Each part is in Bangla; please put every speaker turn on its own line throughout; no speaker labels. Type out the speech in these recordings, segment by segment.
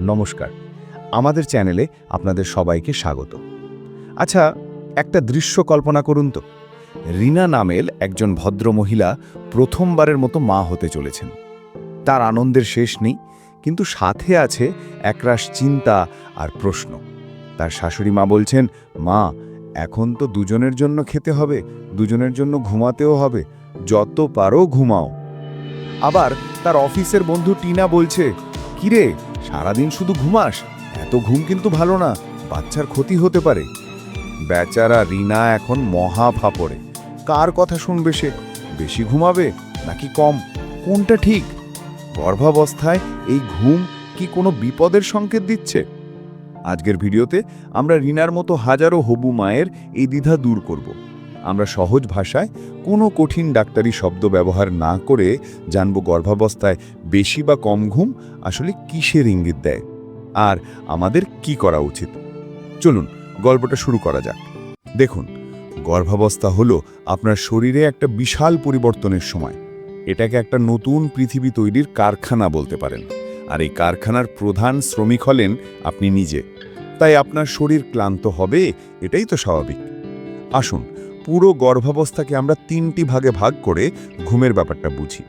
নমস্কার। আমাদের চ্যানেলে আপনাদের সবাইকে স্বাগত। আচ্ছা একটা দৃশ্য কল্পনা করুন তো। রিনা নামের একজন ভদ্র মহিলা প্রথমবারের মতো মা হতে চলেছেন। তার আনন্দের শেষ নেই, কিন্তু সাথে আছে একরাশ চিন্তা আর প্রশ্ন। তার শাশুড়ি মা বলছেন, মা, এখন তো দুজনের জন্য খেতে হবে, দুজনের জন্য ঘুমাতেও হবে, যত পারো ঘুমাও। আবার তার অফিসের বন্ধু টিনা বলছে, কিরে সারাদিন শুধু ঘুমাস, এত ঘুম কিন্তু ভালো না, বাচ্চার ক্ষতি হতে পারে। বেচারা রিনা এখন মহা ফাপড়ে। কার কথা শুনবে সে? বেশি ঘুমাবে নাকি কম? কোনটা ঠিক? গর্ভাবস্থায় এই ঘুম কি কোনো বিপদের সংকেত দিচ্ছে? আজকের ভিডিওতে আমরা রিনার মতো হাজারো হবু মায়ের এই দ্বিধা দূর করব। আমরা সহজ ভাষায় কোনো কঠিন ডাক্তারি শব্দ ব্যবহার না করে জানব গর্ভাবস্থায় বেশি বা কম ঘুম আসলে কিসের ইঙ্গিত দেয়? আর আমাদের কি করা উচিত? চলুন, গল্পটা শুরু করা যাক। দেখুন, গর্ভাবস্থা হলো আপনার শরীরে একটা বিশাল পরিবর্তনের সময়। এটাকে একটা নতুন পৃথিবী তৈরির কারখানা বলতে পারেন। আর এই কারখানার প্রধান শ্রমিক হলেন আপনি নিজে। তাই আপনার শরীর ক্লান্ত হবে, এটাই তো স্বাভাবিক। আসুন পুরো গর্ভাবস্থাকে আমরা তিনটি ভাগে ভাগ করে ঘুমের ব্যাপারটা বুঝি।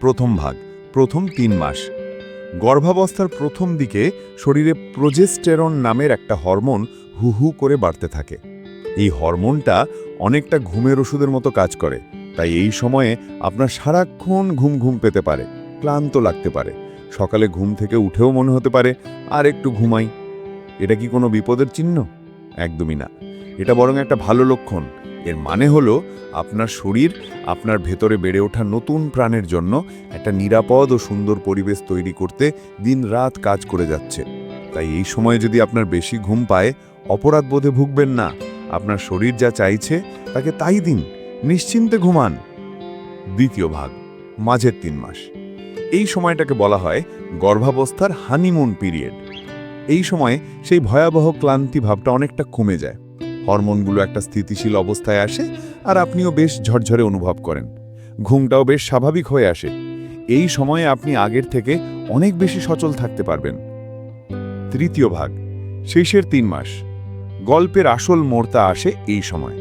প্রথম ভাগ, প্রথম তিন মাস। গর্ভাবস্থার প্রথম দিকে শরীরে প্রোজেস্টেরন নামের একটা হরমোন হু হু করে বাড়তে থাকে। এই হরমোনটা অনেকটা ঘুমের ওষুধের মতো কাজ করে, তাই এই সময়ে আপনার সারাক্ষণ ঘুম ঘুম পেতে পারে, ক্লান্ত লাগতে পারে। সকালে ঘুম থেকে উঠেও মনে হতে পারে, আর একটু ঘুমাই। এটা কি কোনো বিপদের চিহ্ন? একদমই না। এটা বরং একটা ভালো লক্ষণ। এর মানে হলো, আপনার শরীর আপনার ভেতরে বেড়ে ওঠা নতুন প্রাণের জন্য একটা নিরাপদ ও সুন্দর পরিবেশ তৈরি করতে দিন রাত কাজ করে যাচ্ছে। তাই এই সময়ে যদি আপনার বেশি ঘুম পায়, অপরাধ বোধে ভুগবেন না। আপনার শরীর যা চাইছে, তাকে তাই দিন। নিশ্চিন্তে ঘুমান। দ্বিতীয় ভাগ, মাঝের তিন মাস। এই সময়টাকে বলা হয় গর্ভাবস্থার হানিমুন পিরিয়ড। এই সময়ে সেই ভয়াবহ ক্লান্তি ভাবটা অনেকটা কমে যায়। হরমোনগুলো একটা স্থিতিশীল অবস্থায় আসে আর আপনিও বেশ ঝরঝরে অনুভব করেন। ঘুমটাও বেশ স্বাভাবিক হয়ে আসে। এই সময়ে আপনি আগের থেকে অনেক বেশি সচল থাকতে পারবেন। তৃতীয় ভাগ, শেষের তিন মাস। গল্পের আসল মোড়তা আসে এই সময়।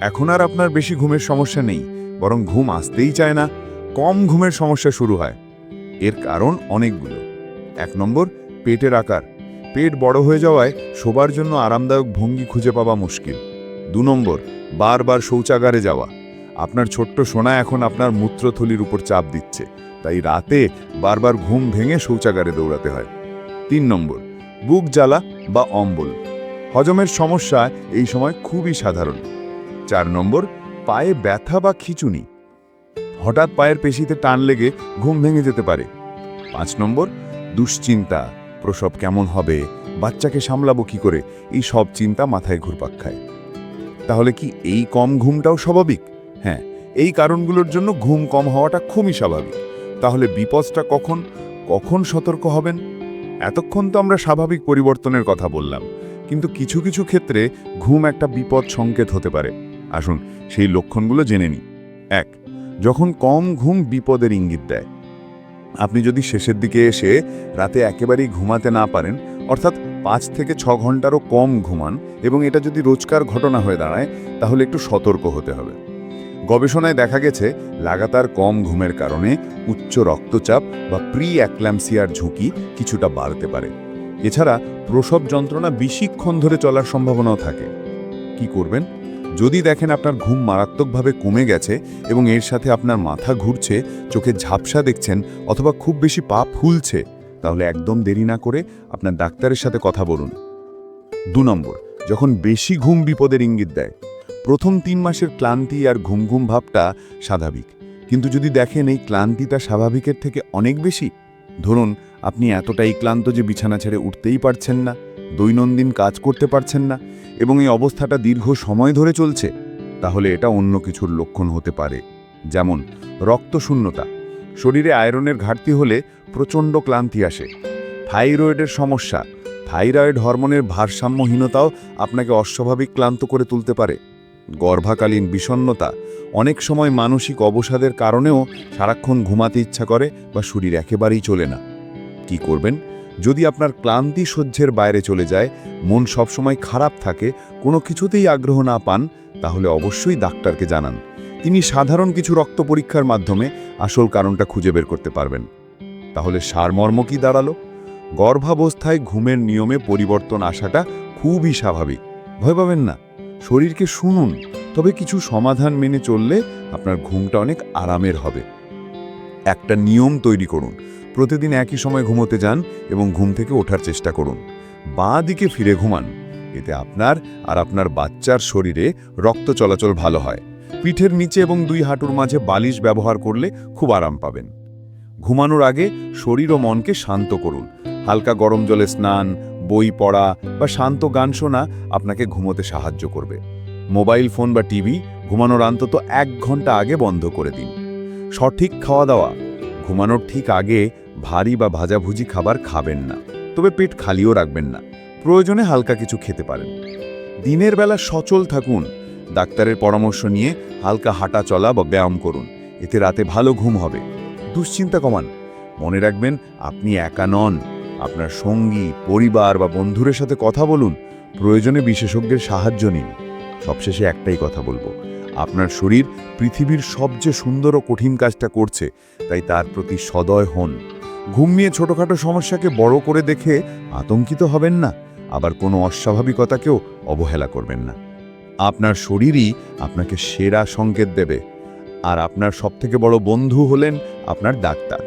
এখন আর আপনার বেশি ঘুমের সমস্যা নেই, বরং ঘুম আসতেই চায় না, কম ঘুমের সমস্যা শুরু হয়। এর কারণ অনেকগুলো। এক নম্বর, পেটের আকার। পেট বড় হয়ে যাওয়ায় শোবার জন্য আরামদায়ক ভঙ্গি খুঁজে পাওয়া মুশকিল। দু নম্বর, বারবার শৌচাগারে যাওয়া। আপনার ছোট্ট সোনা এখন আপনার মূত্রথলির উপর চাপ দিচ্ছে, তাই রাতে বারবার ঘুম ভেঙে শৌচাগারে দৌড়াতে হয়। তিন নম্বর, বুক জ্বালা বা অম্বল। হজমের সমস্যা এই সময় খুবই সাধারণ। চার নম্বর, পায়ে ব্যথা বা খিচুনি। হঠাৎ পায়ের পেশিতে টান লেগে ঘুম ভেঙে যেতে পারে। পাঁচ নম্বর, দুশ্চিন্তা। প্রসব কেমন হবে, বাচ্চাকে সামলাবো কি করে, এই সব চিন্তা মাথায় ঘুরপাক খায়। তাহলে কি এই কম ঘুমটাও স্বাভাবিক? হ্যাঁ এই কারণগুলোর জন্য ঘুম কম হওয়াটা খুবই স্বাভাবিক। তাহলে বিপদটা কখন কখন সতর্ক হবেন? এতক্ষণ তো আমরা স্বাভাবিক পরিবর্তনের কথা বললাম, কিন্তু কিছু কিছু ক্ষেত্রে ঘুম একটা বিপদ সংকেত হতে পারে। আসুন সেই লক্ষণগুলো জেনে নিই। এক, যখন কম ঘুম বিপদের ইঙ্গিত দেয়। আপনি যদি শেষের দিকে এসে রাতে একেবারেই ঘুমাতে না পারেন, অর্থাৎ পাঁচ থেকে ছ ঘন্টারও কম ঘুমান এবং এটা যদি রোজকার ঘটনা হয়ে দাঁড়ায়, তাহলে একটু সতর্ক হতে হবে। গবেষণায় দেখা গেছে, লাগাতার কম ঘুমের কারণে উচ্চ রক্তচাপ বা প্রি অ্যাক্ল্যামসিয়ার ঝুঁকি কিছুটা বাড়তে পারে। এছাড়া প্রসব যন্ত্রণা বেশিক্ষণ ধরে চলার সম্ভাবনাও থাকে। কি করবেন? যদি দেখেন আপনার ঘুম মারাত্মকভাবে কমে গেছে এবং এর সাথে আপনার মাথা ঘুরছে, চোখে ঝাপসা দেখছেন অথবা খুব বেশি পা ফুলছে, তাহলে একদম দেরি না করে আপনার ডাক্তারের সাথে কথা বলুন। দু নম্বর, যখন বেশি ঘুম বিপদের ইঙ্গিত দেয়, প্রথম তিন মাসের ক্লান্তি আর ঘুম ঘুম ভাবটা স্বাভাবিক। কিন্তু যদি দেখেন এই ক্লান্তিটা স্বাভাবিকের থেকে অনেক বেশি, ধরুন আপনি এতটাই ক্লান্ত যে বিছানা ছেড়ে উঠতেই পারছেন না, দৈনন্দিন কাজ করতে পারছেন না এবং এই অবস্থাটা দীর্ঘ সময় ধরে চলছে, তাহলে এটা অন্য কিছুর লক্ষণ হতে পারে। যেমন, রক্তশূন্যতা। শরীরে আয়রনের ঘাটতি হলে প্রচণ্ড ক্লান্তি আসে। থাইরয়েডের সমস্যা। থাইরয়েড হরমোনের ভারসাম্যহীনতাও আপনাকে অস্বাভাবিক ক্লান্ত করে তুলতে পারে। গর্ভাকালীন বিষণ্ণতা। অনেক সময় মানসিক অবসাদের কারণেও সারাক্ষণ ঘুমাতে ইচ্ছা করে বা শরীর একেবারেই চলে না। কি করবেন? যদি আপনার ক্লান্তি সহ্যের বাইরে চলে যায়, মন সবসময় খারাপ থাকে, কোনো কিছুতেই আগ্রহ না পান, তাহলে অবশ্যই ডাক্তারকে জানান। তিনি সাধারণ কিছু রক্ত পরীক্ষার মাধ্যমে আসল কারণটা খুঁজে বের করতে পারবেন। তাহলে সারমর্ম কি দাঁড়াল? গর্ভাবস্থায় ঘুমের নিয়মে পরিবর্তন আসাটা খুবই স্বাভাবিক। ভয় পাবেন না। শরীরকে শুনুন। তবে কিছু সমাধান মেনে চললে আপনার ঘুমটা অনেক আরামের হবে। একটা নিয়ম তৈরি করুন। প্রতিদিন একই সময় ঘুমোতে যান এবং ঘুম থেকে ওঠার চেষ্টা করুন। বাঁ দিকে ফিরে ঘুমান। এতে আপনার আর আপনার বাচ্চার শরীরে রক্ত চলাচল ভালো হয়। পিঠের নিচে এবং দুই হাঁটুর মাঝে বালিশ ব্যবহার করলে খুব আরাম পাবেন। ঘুমানোর আগে শরীর ও মনকে শান্ত করুন। হালকা গরম জলে স্নান, বই পড়া বা শান্ত গান শোনা আপনাকে ঘুমোতে সাহায্য করবে। মোবাইল ফোন বা টিভি ঘুমানোর অন্তত এক ঘণ্টা আগে বন্ধ করে দিন। সঠিক খাওয়া দাওয়া। ঘুমানোর ঠিক আগে ভারী বা ভাজাভুজি খাবার খাবেন না, তবে পেট খালিও রাখবেন না। প্রয়োজনে হালকা কিছু খেতে পারেন। দিনের বেলা সচল থাকুন। ডাক্তারের পরামর্শ নিয়ে হালকা হাঁটা চলা বা ব্যায়াম করুন। এতে রাতে ভালো ঘুম হবে। দুশ্চিন্তা কমান। মনে রাখবেন, আপনি একা নন। আপনার সঙ্গী, পরিবার বা বন্ধুদের সাথে কথা বলুন। প্রয়োজনে বিশেষজ্ঞের সাহায্য নিন। সবশেষে একটাই কথা বলব। আপনার শরীর পৃথিবীর সবচেয়ে সুন্দর ও কঠিন কাজটা করছে, তাই তার প্রতি সদয় হন। ঘুম নিয়ে ছোটোখাটো সমস্যাকে বড় করে দেখে আতঙ্কিত হবেন না, আবার কোনো অস্বাভাবিকতাকেও অবহেলা করবেন না। আপনার শরীরই আপনাকে সেরা সংকেত দেবে, আর আপনার সবথেকে বড় বন্ধু হলেন আপনার ডাক্তার।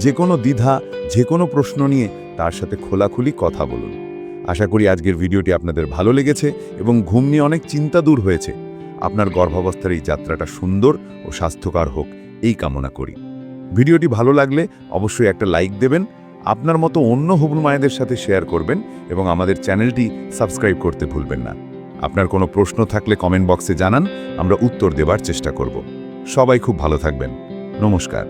যে কোনো দ্বিধা, যে কোনো প্রশ্ন নিয়ে তার সাথে খোলাখুলি কথা বলুন। আশা করি আজকের ভিডিওটি আপনাদের ভালো লেগেছে এবং ঘুম নিয়ে অনেক চিন্তা দূর হয়েছে। আপনার গর্ভাবস্থার এই যাত্রাটা সুন্দর ও স্বাস্থ্যকর হোক, এই কামনা করি। ভিডিওটি ভালো লাগলে অবশ্যই একটা লাইক দেবেন, আপনার মতো অন্য হবুল মায়েদের সাথে শেয়ার করবেন এবং আমাদের চ্যানেলটি সাবস্ক্রাইব করতে ভুলবেন না। আপনার কোনো প্রশ্ন থাকলে কমেন্ট বক্সে জানান, আমরা উত্তর দেবার চেষ্টা করব। সবাই খুব ভালো থাকবেন। নমস্কার।